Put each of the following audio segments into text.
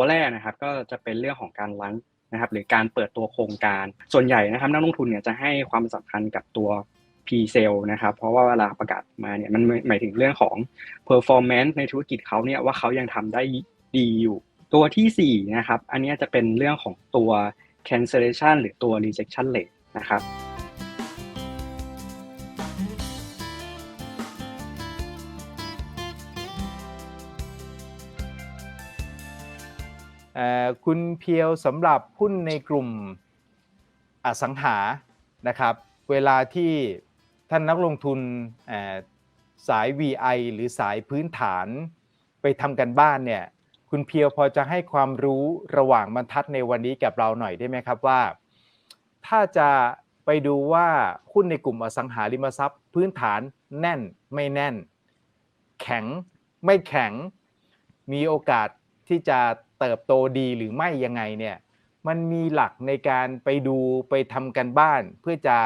ตัวแรกนะครับก็จะเป็นเรื่องของการลันนะครับหรือการเปิดตัวโครงการ ส่วนใหญ่นะครับนักลงทุนเนี่ยจะให้ความสำคัญกับตัว p s a l นะครับเพราะว่าเวลาประกาศมาเนี่ยมันหมายถึงเรื่องของ performance ในธุรกิจเขาเนี่ยว่าเขายังทำได้ดีอยู่ ตัวที่4นะครับอันนี้จะเป็นเรื่องของตัว cancellation หรือตัว rejection rate นะครับ คุณเพียวสำหรับหุ้นในกลุ่มอสังหานะครับ เวลาที่ท่านนักลงทุนสาย VI หรือสายพื้นฐานไปทำกันบ้านเนี่ยคุณเพียวพอจะให้ความรู้ระหว่างบรรทัดในวันนี้กับเราหน่อยได้ไหมครับว่า ถ้าจะไปดูว่าหุ้นในกลุ่มอสังหาริมทรัพย์ พื้นฐานแน่นไม่แน่น แข็งไม่แข็ง มีโอกาส ที่จะเติบโตดีหรือไม่ยังไงเนี่ยมันมีหลักในการไปดูไปทำกันบ้าน เพื่อจะ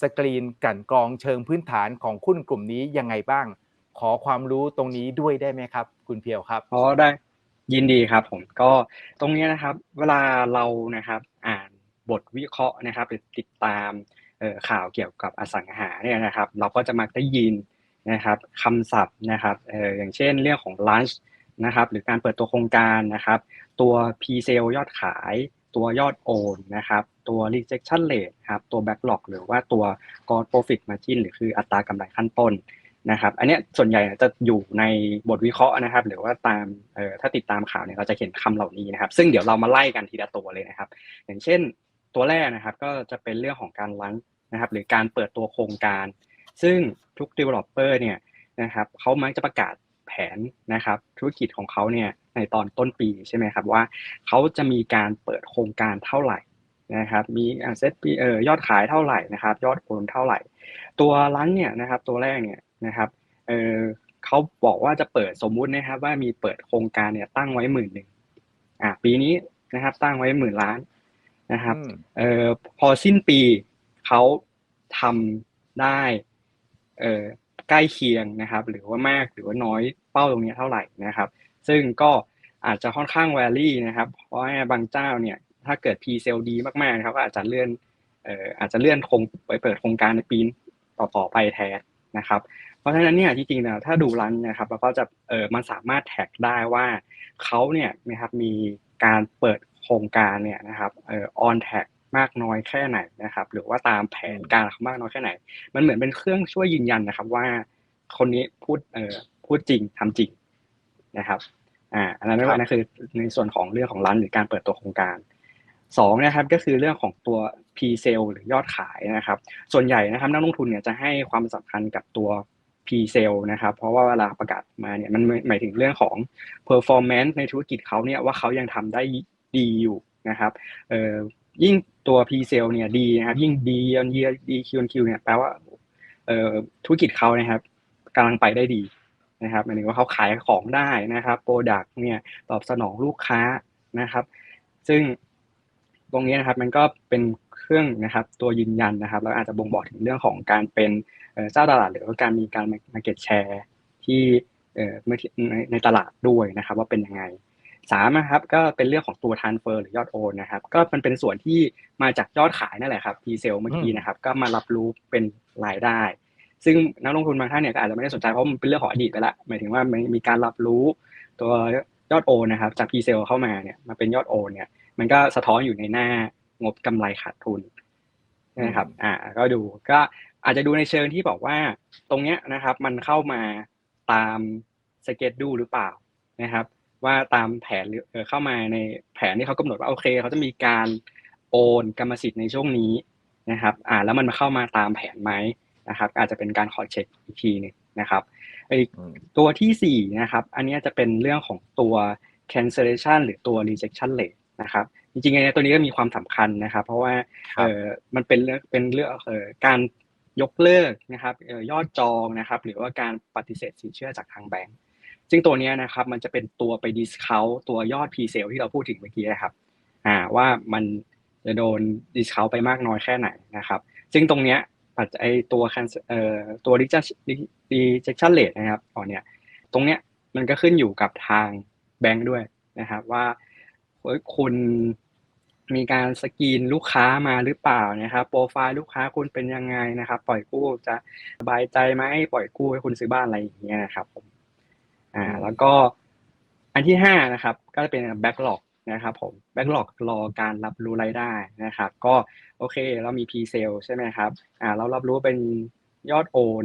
สกรีนกลั่นกรองเชิงพื้นฐานของหุ้นกลุ่มนี้ยังไงบ้าง ขอความรู้ตรงนี้ด้วยได้ไหมครับ คุณเพียวครับอ๋อได้ยินดีครับผมก็ตรงนี้นะครับ เวลาเรานะครับอ่านบทวิเคราะห์นะครับหรือติดตามข่าวเกี่ยวกับอสังหาเนี่ยนะครับ เราก็จะมักได้ยินนะครับคำศัพท์นะครับอย่างเช่นเรื่องของ lunch นะครับ หรือการเปิดตัวโครงการนะครับ ตัว p s a l e ยอดขาย ตัวยอดโอนนะครับ ตัว rejection rate ครับ ตัว backlog หรือว่าตัว gross profit margin หรือคืออัตรากำไรขั้นต้นนะครับ อันนี้ส่วนใหญ่จะอยู่ในบทวิเคราะห์นะครับ หรือว่าตามเอ่อถ้าติดตามข่าวเนี่ยเราจะเห็นคำเหล่านี้นะครับ ซึ่งเดี๋ยวเรามาไล่กันทีละตัวเลยนะครับ อย่างเช่นตัวแรกนะครับก็จะเป็นเรื่องของการลันนะครับ หรือการเปิดตัวโครงการ ซึ่งทุก developer เนี่ยนะครับเขามักจะประกาศ แผนนะครับธุรกิจของเขาเนี่ยในตอนต้นปีใช่ไหมครับว่าเขาจะมีการเปิดโครงการเท่าไหร่นะครับมีเซตปีเอ่อยอดขายเท่าไหร่นะครับยอดโอนเท่าไหร่ ตัวร้านเนี่ยนะครับตัวแรกเนี่ยนะครับเออเขาบอกว่าจะเปิดสมมุตินะครับว่ามีเปิดโครงการเนี่ยตั้งไว้หมื่นหนึ่งอ่าปีนี้นะครับตั้งไว้หมื่นล้านนะครับเออพอสิ้นปีเขาทำได้เออ ใกล้เคียงนะครับ หรือว่ามากหรือว่าน้อยเป้าตรงนี้เท่าไหร่นะครับ ซึ่งก็อาจจะค่อนข้างแวลี่นะครับ เพราะว่าบางเจ้าเนี่ยถ้าเกิด P เซลดีมากๆนะครับก็อาจจะเลื่อนเอ่ออาจจะเลื่อนคงไปเปิดโครงการในปีต่อๆไปแทนนะครับ เพราะฉะนั้นเนี่ยที่จริงนะถ้าดูรันนะครับเราก็จะเออมันสามารถแท็กได้ว่าเขาเนี่ยนะครับมีการเปิดโครงการเนี่ยนะครับเอ่อออนแท็ก มากน้อยแค่ไหนนะครับ หรือว่าตามแผนการเขามากน้อยแค่ไหน มันเหมือนเป็นเครื่องช่วยยืนยันนะครับ ว่าคนนี้พูดเอ่อพูดจริงทำจริงนะครับ อ่าอันนั้นไม่ว่านะคือในส่วนของเรื่องของร้านหรือการเปิดตัวโครงการสองนะครับก็คือเรื่องของตัว P sale หรือยอดขายนะครับ ส่วนใหญ่นะครับนักลงทุนเนี่ยจะให้ความสำคัญกับตัว P sale นะครับ เพราะว่าเวลาประกาศมาเนี่ยมันหมายถึงเรื่องของ performance ในธุรกิจเขาเนี่ยว่าเขายังทำได้ดีอยู่นะครับเอ่อยิ่ง ตัว P sale เนี่ยดีนะครับยิ่งดี on year ดี Q on Q เนี่ยแปลว่าเอ่อธุรกิจเขานะครับกำลังไปได้ดีนะครับหมายถึงว่าเขาขายของได้นะครับโปรดักต์เนี่ยตอบสนองลูกค้านะครับ ซึ่งตรงนี้นะครับมันก็เป็นเครื่องนะครับตัวยืนยันนะครับแล้วอาจจะบ่งบอกถึงเรื่องของการเป็นเจ้าตลาด หรือว่าการมีการ market share ที่ในตลาดด้วยนะครับ ว่าเป็นยังไง สามนะครับก็เป็นเรื่องของตัว transfer หรือยอดโอนนะครับก็มันเป็นส่วนที่มาจากยอดขายนั่นแหละครับ P sale เมื่อกี้นะครับก็มารับรู้เป็นรายได้ ซึ่งนักลงทุนบางท่านเนี่ยก็อาจจะไม่ได้สนใจเพราะมันเป็นเรื่องของอดีตไปละหมายถึงว่ามันมีการรับรู้ตัวยอดโอนนะครับจาก P sale เข้ามาเนี่ยมาเป็นยอดโอนเนี่ยมันก็สะท้อนอยู่ในหน้างบกำไรขาดทุนนะครับอ่าก็ดูก็อาจจะดูในเชิงที่บอกว่าตรงเนี้ยนะครับมันเข้ามาตามสเก็ตดูหรือเปล่านะครับ ว่าตามแผนหรือเข้ามาในแผนที่เขากำหนดว่าโอเคเขาจะมีการโอนกรรมสิทธิ์ในช่วงนี้นะครับ อ่าแล้วมันมาเข้ามาตามแผนไหมนะครับ อาจจะเป็นการขอเช็คอีกทีนึงนะครับไอตัวที่สี่นะครับ อันนี้จะเป็นเรื่องของตัว cancellation หรือตัว rejection rate นะครับจริงๆในตัวนี้ก็มีความสำคัญนะครับ เพราะว่าเออมันเป็นเรื่องเป็นเรื่องเออการยกเลิกนะครับยอดจองนะครับ หรือว่าการปฏิเสธสินเชื่อจากทางแบงก์ ซึ่งตัวนี้นะครับมันจะเป็นตัวไปดิสคาวตัวยอดพีเซลที่เราพูดถึงเมื่อกี้นะครับอ่าว่ามันจะโดนดิสคาวไปมากน้อยแค่ไหนนะครับ ซึ่งตรงเนี้ยปัจจัยตัวเอ่อตัว rejection rate นะครับตอนเนี้ยตรงเนี้ยมันก็ขึ้นอยู่กับทางแบงก์ด้วยนะครับว่าคุณมีการสกรีนลูกค้ามาหรือเปล่านะครับโปรไฟล์ลูกค้าคุณเป็นยังไงนะครับ ปล่อยกู้จะสบายใจไหมปล่อยกู้ให้คุณซื้อบ้านอะไรอย่างเงี้ยนะครับผม อ่าแล้วก็อันที่ห้านะครับ ก็จะเป็นแบ็กหลอกนะครับผมแบ็กหลอกรอการรับรู้รายได้นะครับ ก็โอเคเรามี P sale ใช่ไหมครับอ่าเรารับรู้เป็นยอดโอน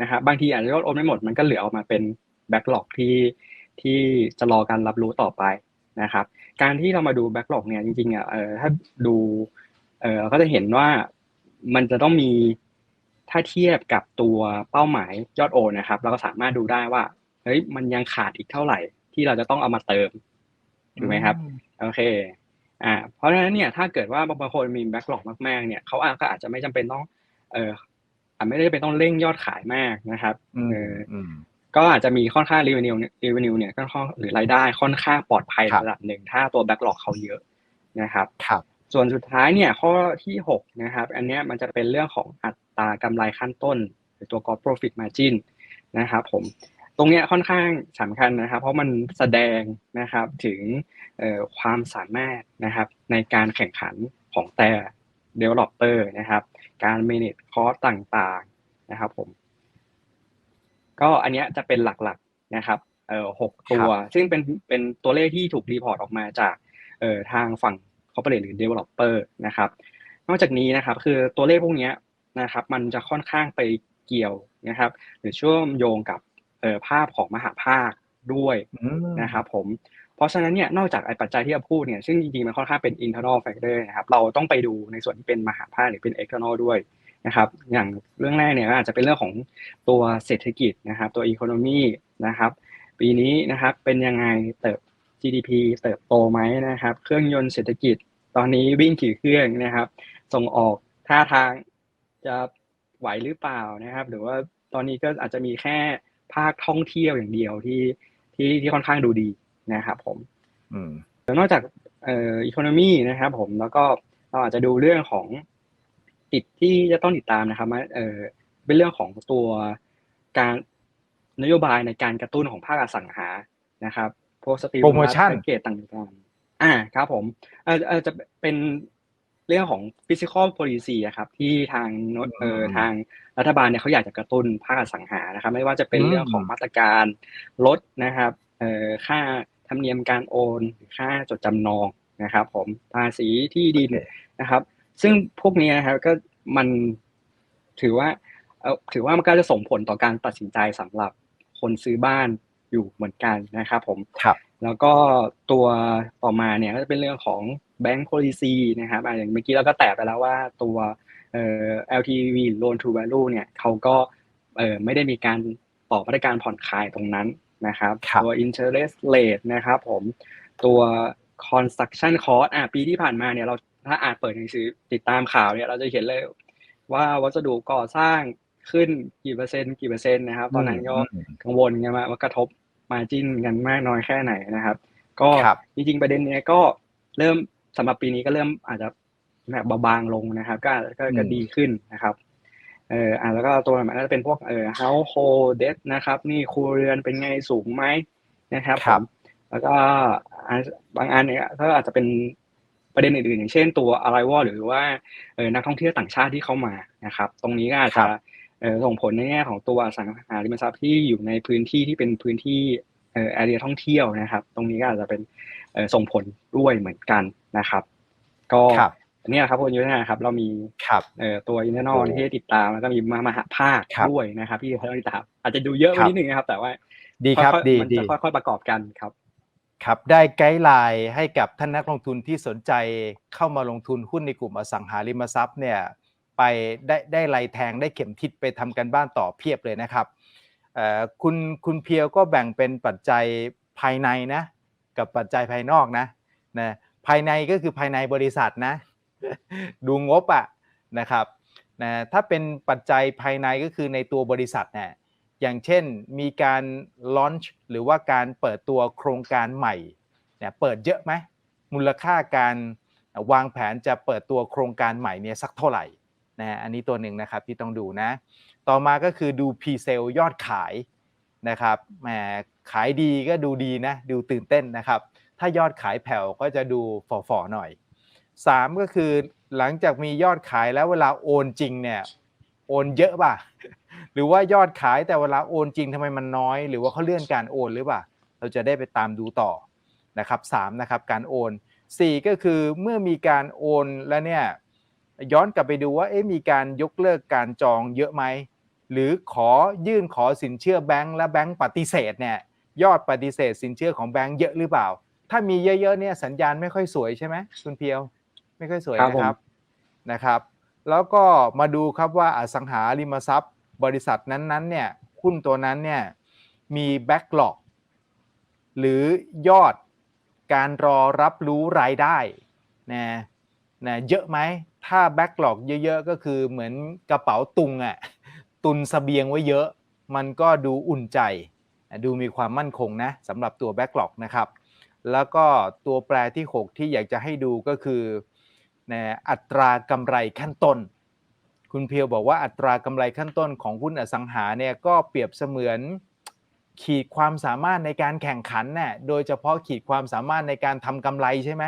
นะครับบางทีอาจจะยอดโอนไม่หมดมันก็เหลือออกมาเป็นแบ็กหลอกที่ที่จะรอการรับรู้ต่อไปนะครับ การที่เรามาดูแบ็กหลอกเนี่ยจริงๆอะเออถ้าดูเออเราก็จะเห็นว่ามันจะต้องมีถ้าเทียบกับตัวเป้าหมายยอดโอนนะครับ เราก็สามารถดูได้ว่า เฮ้ยมันยังขาดอีกเท่าไหร่ ที่เราจะต้องเอามาเติมถูกไหมครับโอเค อ่า เพราะฉะนั้นเนี่ยถ้าเกิดว่าบางคนมีแบ็กหลอกมากๆเนี่ยเขาอาจก็อาจจะไม่จำเป็นต้อง เอออาจไม่ได้เป็นต้องเร่งยอดขายมากนะครับอืมเอออืมก็อาจจะมีค่อนข้างรีเวนิวรีเวนิวเนี่ยก็ค่อนหรือรายได้ค่อนข้างปลอดภัยครับระดับหนึ่งถ้าตัวแบ็กหลอกเขาเยอะนะครับครับ ส่วนสุดท้ายเนี่ยข้อที่หกนะครับ อันเนี้ยมันจะเป็นเรื่องของอัตรากำไรขั้นต้น หรือตัว gross profit margin นะครับ ผม ตรงเนี้ยค่อนข้างสำคัญนะครับ เพราะมันแสดงนะครับถึงเอ่อความสามารถนะครับในการแข่งขันของแต่ developer นะครับ การ manage cost ต่างๆนะครับผม ก็อันเนี้ยจะเป็นหลักๆนะครับเอ่อหกตัว ซึ่งเป็นเป็นตัวเลขที่ถูกรีพอร์ตออกมาจากเอ่อทางฝั่ง corporate หรือ developer นะครับ นอกจากนี้นะครับ คือตัวเลขพวกเนี้ยนะครับ มันจะค่อนข้างไปเกี่ยวนะครับ หรือเชื่อมโยงกับเอ่อ ภาพของมหาภาคด้วยอืมนะครับผมเพราะฉะนั้นเนี่ยนอกจากไอ้ปัจจัยที่เราพูดเนี่ยซึ่งจริงๆมันค่อนข้างเป็น internal factor นะครับเราต้องไปดูในส่วนที่เป็นมหาภาคหรือเป็น external ด้วยนะครับอย่างเรื่องแรกเนี่ยก็อาจจะเป็นเรื่องของตัวเศรษฐกิจนะครับตัว economy นะครับปีนี้นะครับเป็นยังไงเติบ GDP เติบโตไหมนะครับ เครื่องยนต์เศรษฐกิจตอนนี้วิ่งกี่เครื่องนะครับ ส่งออกท่าทางจะไหวหรือเปล่านะครับ หรือว่าตอนนี้ก็อาจจะมีแค่ ภาคท่องเที่ยวอย่างเดียวที่ที่ที่ค่อนข้างดูดีนะครับผมอืมแล้วนอกจากเอ่ออีโคโนมีนะครับผมแล้วก็เราอาจจะดูเรื่องของติดที่จะต้องติดตามนะครับว่าเออเป็นเรื่องของตัวการนโยบายในการกระตุ้นของภาคอสังหานะครับพวกสตรีม Promotion แพ็กเกจต่างๆ อ่าครับผมเออเออจะเป็น เรื่องของ physical policy อะครับที่ทางโนเอ่ออืมทางรัฐบาลเนี่ยเขาอยากจะกระตุ้นภาคอสังหานะครับ ไม่ว่าจะเป็นอืมเรื่องของมาตรการลดนะครับเอ่อค่าธรรมเนียมการโอนหรือค่าจดจำนองนะครับ ผมภาษีที่ดินนะครับ ซึ่งพวกนี้นะครับก็มันถือว่าเอ่อถือว่ามันก็จะส่งผลต่อการตัดสินใจสำหรับคนซื้อบ้านอยู่เหมือนกันนะครับ ผมครับ แล้วก็ตัวต่อมาเนี่ยก็จะเป็นเรื่องของ bank policy นะครับอะอย่างเมื่อกี้เราก็แตะไปแล้วว่าตัวเอ่อ LTV loan to value เนี่ยเขาก็เอ่อไม่ได้มีการต่อมาตรการผ่อนคลายตรงนั้นนะครับครับตัว interest rate นะครับผมตัว construction cost อะปีที่ผ่านมาเนี่ยเราถ้าอ่านเปิดหนังสือติดตามข่าวเนี่ยเราจะเห็นเลยว่าวัสดุก่อสร้างขึ้นกี่เปอร์เซ็นต์กี่เปอร์เซ็นต์นะครับ ตอนนั้นก็อืมกังวลกันว่าว่ากระทบ มาจิ้นกันมากน้อยแค่ไหนนะครับ ก็ครับจริงๆประเด็นเนี้ยก็เริ่มสำหรับปีนี้ก็เริ่มอาจจะแบบเบาบางลงนะครับ ก็ก็ก็อืมดีขึ้นนะครับเอ่ออ่าแล้วก็ตัวใหม่ก็จะเป็นพวกเอ่อ household debt นะครับหนี่ครัวเรือนเป็นไงสูงไหมนะครับครับผมแล้วก็อ่าบางอันเนี่ยก็อาจจะเป็นประเด็นอื่นๆอย่างเช่นตัว arrival หรือว่าเออนักท่องเที่ยวต่างชาติที่เข้ามานะครับ ตรงนี้ก็อาจครัจะบเอ่อ ส่งผลในแง่ของตัวอสังหาริมทรัพย์ที่อยู่ในพื้นที่ที่เป็นพื้นที่เอ่อ area ท่องเที่ยวนะครับ ตรงนี้ก็อาจจะเป็นเอ่อส่งผลด้วยเหมือนกันนะครับ ก็ครับอันนี้แหละครับคุณยุทธนาครับ เรามีครับเอ่อตัวอินเทอร์นอลโอ้ที่ให้ติดตามแล้วก็มีมามหาภาคครับด้วยนะครับ ที่เราติดตามอาจจะดูเยอะไปครับนิดนึงนะครับ แต่ว่าดีครับอยๆดีมันดีจะค่อยๆประกอบกันครับ ครับได้ไกด์ไลน์ให้กับท่านนักลงทุนที่สนใจเข้ามาลงทุนหุ้นในกลุ่มอสังหาริมทรัพย์เนี่ย ไปได้ได้ไรแทงได้เข็มทิศไปทำกันบ้านต่อเพียบเลยนะครับคุณคุณเพียวก็แบ่งเป็นปัจจัยภายในนะ กับปัจจัยภายนอกนะนะภายในก็คือภายในบริษัทนะ ดูงบอะนะครับนะถ้าเป็นปัจจัยภายในก็คือในตัวบริษัทเนี่ยอย่างเช่นมีการลอนช์หรือว่าการเปิดตัวโครงการใหม่เนี่ยเปิดเยอะไหมมูลค่าการวางแผนจะเปิดตัวโครงการใหม่เนี่ยสักเท่าไหร่ นะอันนี้ตัวหนึ่งนะครับที่ต้องดูนะ ต่อมาก็คือดู p s a l e ยอดขายนะครับแหมขายดีก็ดูดีนะ ดูตื่นเต้นนะครับ ถ้ายอดขายแผ่วก็จะดูฝ่อๆหน่อย 3 ก็คือหลังจากมียอดขายแล้วเวลาโอนจริงเนี่ยโอนเยอะป่ะ หรือว่ายอดขายแต่เวลาโอนจริงทำไมมันน้อย หรือว่าเขาเลื่อนการโอนหรือเปล่า เราจะได้ไปตามดูต่อนะครับ3นะครับการโอน 4 ก็คือเมื่อมีการโอนแล้วเนี่ย ย้อนกลับไปดูว่าเอ๊ะมีการยกเลิกการจองเยอะไหมหรือขอยื่นขอสินเชื่อแบงก์และแบงก์ปฏิเสธเนี่ยยอดปฏิเสธ สินเชื่อของแบงก์เยอะหรือเปล่า ถ้ามีเยอะๆเนี่ยสัญญาณไม่ค่อยสวยใช่ไหมคุณเพียว ไม่ค่อยสวยครับนะผมครับนะครับ แล้วก็มาดูครับว่าอสังหาริมทรัพย์ บริษัทนั้นๆเนี่ยหุ้นตัวนั้นเนี่ยมีแบ็กหลอกหรือยอดการรอรับรู้รายได้นะ นะเยอะไหมถ้าแบ็กหลอกเยอะๆก็คือเหมือนกระเป๋าตุงอะ่ะตุนสเสบียงไว้เยอะ มันก็ดูอุ่นใจ ดูมีความมั่นคงนะสำหรับตัวแบ็กหลอกนะครับแล้วก็ตัวแปรที่ 6 ที่อยากจะให้ดูก็คือนะอัตรากำไรขั้นต้น คุณเพียวบอกว่าอัตรากำไรขั้นต้นของหุ้นอสังหาเนี่ยก็เปรียบเสมือนขีดความสามารถในการแข่งขันน่ะโดยเฉพาะขีดความสามารถในการทำกำไรใช่ไหม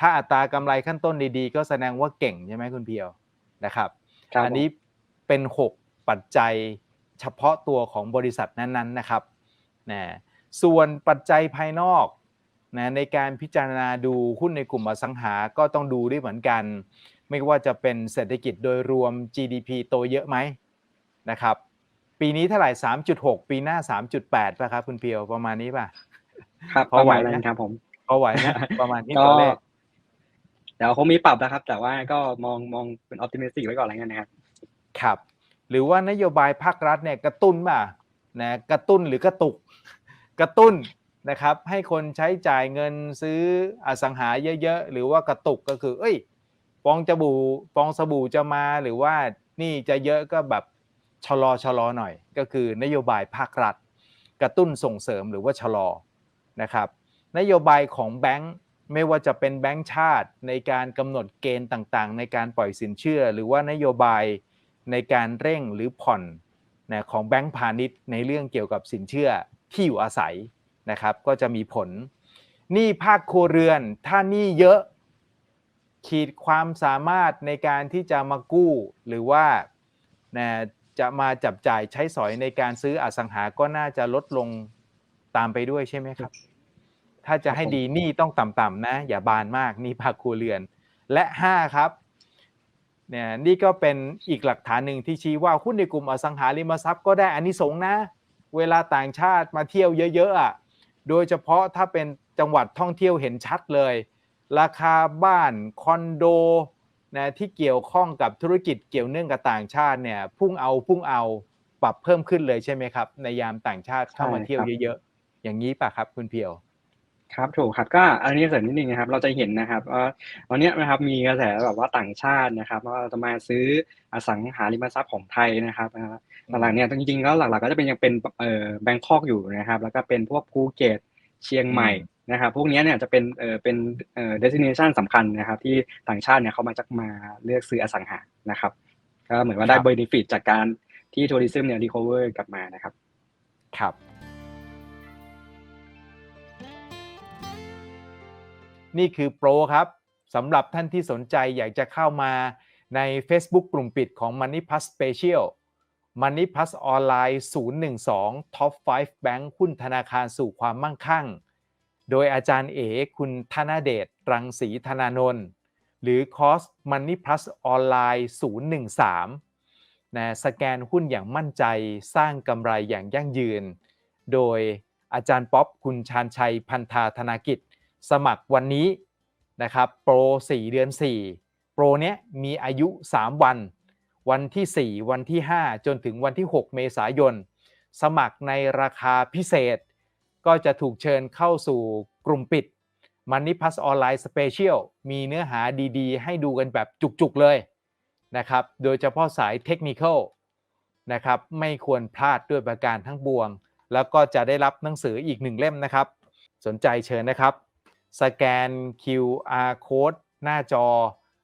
ถ้าอัตรากำไรขั้นต้นดีๆ ก็แสดงว่าเก่งใช่ไหมคุณเพียวนะครับครับอันนี้เป็น 6 ปัจจัยเฉพาะตัวของบริษัทนั้นๆนะครับนะส่วนปัจจัยภายนอกนะในการพิจารณาดูหุ้นในกลุ่มอสังหาก็ต้องดูด้วยเหมือนกัน ไม่ว่าจะเป็นเศรษฐกิจโดยรวม GDP โตเยอะไหมนะครับ ปีนี้เท่าไหร่ 3.6 ปีหน้า 3.8ป่ะครับคุณเพียวประมาณนี้ป่ะครับพอประไหวมาณไหมนั้นครับผมพอไหวนะประมาณนี้ก็ตัวเลข เดี๋ยวคงมีปรับนะครับ แต่ว่าก็มองมองเป็นออ t ติมิสติกไว้ก่อนอะไรเงี้ยนะครับครับ หรือว่านโยบายภาครัฐเนี่ยกระตุ้นป่ะนะกระตุ้นหรือกระตุกกระตุ้นนะครับ ให้คนใช้จ่ายเงินซื้ออสังหาเยอะๆ หรือว่ากระตุกก็คือ เอ้ยฟองจะบูฟองสบู่จะมาหรือว่านี่จะเยอะก็แบบชะลอชะลอหน่อย ก็คือนโยบายภาครัฐ กระตุ้นส่งเสริมหรือว่าชะลอนะครับ นโยบายของแบงก์ ไม่ว่าจะเป็นแบงก์ชาติในการกำหนดเกณฑ์ต่างๆ ในการปล่อยสินเชื่อ หรือว่านโยบายในการเร่งหรือผ่อนนะของแบงก์พาณิชย์ในเรื่องเกี่ยวกับสินเชื่อที่อยู่อาศัยนะครับ ก็จะมีผลหนี้ภาคครัวเรือนถ้าหนี้เยอะขีดความสามารถในการที่จะมากู้หรือว่านะจะมาจับจ่ายใช้สอยในการซื้ออสังหาก็น่าจะลดลงตามไปด้วยใช่ไหมครับ ถ้าจะให้ครับผมดีหนี้ต้องต่ำๆนะ อย่าบานมากหนี้ภาคครัวเรือน และ5ครับเนี่ยนี่ก็เป็นอีกหลักฐานหนึ่งที่ชี้ว่าหุ้นในกลุ่มอสังหาริมทรัพย์ก็ได้อานิสงส์นะ เวลาต่างชาติมาเที่ยวเยอะๆอะโดยเฉพาะถ้าเป็นจังหวัดท่องเที่ยวเห็นชัดเลย ราคาบ้านคอนโดนะที่เกี่ยวข้องกับธุรกิจเกี่ยวเนื่องกับต่างชาติเนี่ยพุ่งเอาพุ่งเอาปรับเพิ่มขึ้นเลยใช่ไหมครับ ในยามต่างชาติเข้ามาใช่เที่ยวครับเยอะๆอย่างนี้ป่ะครับคุณเพียว ครับถูกครับก็อันนี้เสริมนิดนึงนะครับ เราจะเห็นนะครับว่าวันเนี้ยนะครับมีกระแสแบบว่าต่างชาตินะครับว่าจะมาซื้ออสังหาริมทรัพย์ของไทยนะครับนะฮะหลักๆเนี่ยจริงๆก็หลักๆก็จะเป็นยังเป็นเอ่อแบงคอกอยู่นะครับ แล้วก็เป็นพวกภูเก็ตเชียงใหม่อืมนะครับพวกเนี้ยเนี่ยจะเป็นเอ่อเป็นเอ่อ destination สำคัญนะครับ ที่ต่างชาติเนี่ยเขามาจากมาเลือกซื้ออสังหานะครับก็เหมือนว่าได้ครับเบนฟิตจากการที่ทัวริซึมเนี่ยรีคอเวอร์กลับมานะครับ ครับ นี่คือโปรครับสำหรับท่านที่สนใจอยากจะเข้ามาใน Facebook กลุ่มปิดของ Money Plus Special Money Plus ออนไลน์012 Top 5 Bank หุ้นธนาคารสู่ความมั่งคั่ง โดยอาจารย์เอคุณธนเดช รังสีธนานนท์ หรือคอร์ส Money Plus ออนไลน์013นะสแกนหุ้นอย่างมั่นใจ สร้างกำไรอย่างยั่งยืน โดยอาจารย์ป๊อป คุณชาญชัย พันธาธนากิจ สมัครวันนี้นะครับโปร 4 เดือน 4 โปรเนี้ยมีอายุ 3 วัน วันที่ 4 วันที่ 5 จนถึงวันที่ 6 เมษายน สมัครในราคาพิเศษ ก็จะถูกเชิญเข้าสู่กลุ่มปิด Money Plus ออนไลน์สเปเชียลมีเนื้อหาดีๆ ให้ดูกันแบบจุกๆเลยนะครับ โดยเฉพาะสายเทคนิคอลนะครับไม่ควรพลาดด้วยประการทั้งปวง แล้วก็จะได้รับหนังสืออีกหนึ่งเล่มนะครับ สนใจเชิญนะครับ สแกน QR code หน้าจอ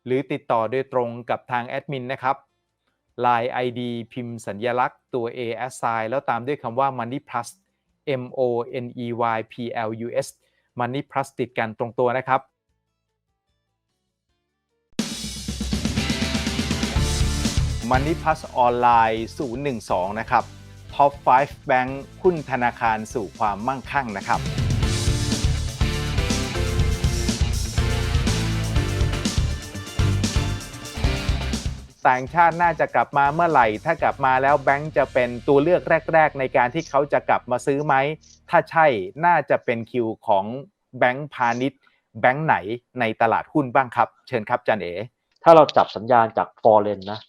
หรือติดต่อโดยตรงกับทางแอดมินนะครับ Line ID พิมพ์สัญญลักษณ์ตัว A s i แล้วตามด้วยคำว่า Money Plus M O N E Y P L U S Money Plus ติดกันตรงตัวนะครับ Money Plus ออนไลน์ 012 นะครับ Top 5 Bank หุ้นธนาคารสู่ความมั่งคั่งนะครับ ต่างชาติน่าจะกลับมาเมื่อไหร่ ถ้ากลับมาแล้วแบงก์จะเป็นตัวเลือกแรก ๆ ในการที่เขาจะกลับมาซื้อไหม ถ้าใช่น่าจะเป็นคิวของแบงก์พาณิชย์แบงก์ไหนในตลาดหุ้นบ้างครับ เชิญครับจันเอ๋ถ้าเราจับสัญญาณจากฟอร์เรนนะ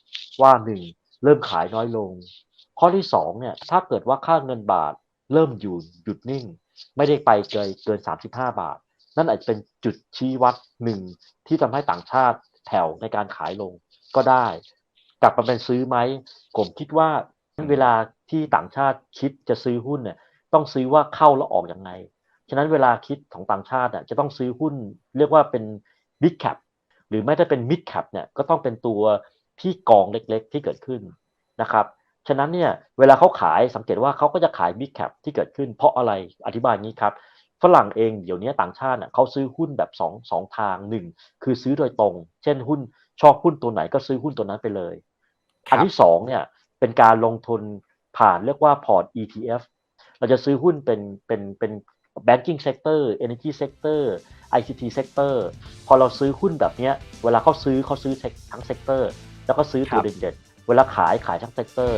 ว่าหนึ่งเริ่มขายน้อยลง ข้อที่สองเนี่ยถ้าเกิดว่าค่าเงินบาทเริ่มอยู่หยุดนิ่ง ไม่ได้ไปเกินเกิน 35 บาท นั่นอาจจะเป็นจุดชี้วัดหนึ่งที่ทำให้ต่างชาติแถวในการขายลง ก็ได้ กลับมาเป็นซื้อไหมผมคิดว่าเวลาที่ต่างชาติคิดจะซื้อหุ้นเนี่ยต้องซื้อว่าเข้าแล้วออกอยังไง ฉะนั้นเวลาคิดของต่างชาติอะจะต้องซื้อหุ้นเรียกว่าเป็น big cap หรือไม่ถ้าเป็น mid cap เนี่ยก็ต้องเป็นตัวที่กองเล็กๆที่เกิดขึ้นนะครับฉะนั้นเนี่ยเวลาเขาขายสังเกตว่าเขาก็จะขาย mid cap ที่เกิดขึ้น เพราะอะไรอธิบายงี้ครับฝรั่งเองเดี๋ยวนี้ต่างชาติเน่ยเขาซื้อหุ้นแบบสองสองทางหนึ่งคือซื้อโดยตรง เช่นหุ้น ชอบหุ้นตัวไหนก็ซื้อหุ้นตัวนั้นไปเลยครับอันที่สองเนี่ยเป็นการลงทุนผ่านเรียกว่าพอร์ต ETF เราจะซื้อหุ้นเป็นเป็นเป็น banking sector energy sector ICT sector พอเราซื้อหุ้นแบบเนี้ยเวลาเขาซื้อเขาซื้อทั้ง sector แล้วก็ซื้อตัวเด่นๆเวลาขายขายทั้ง sector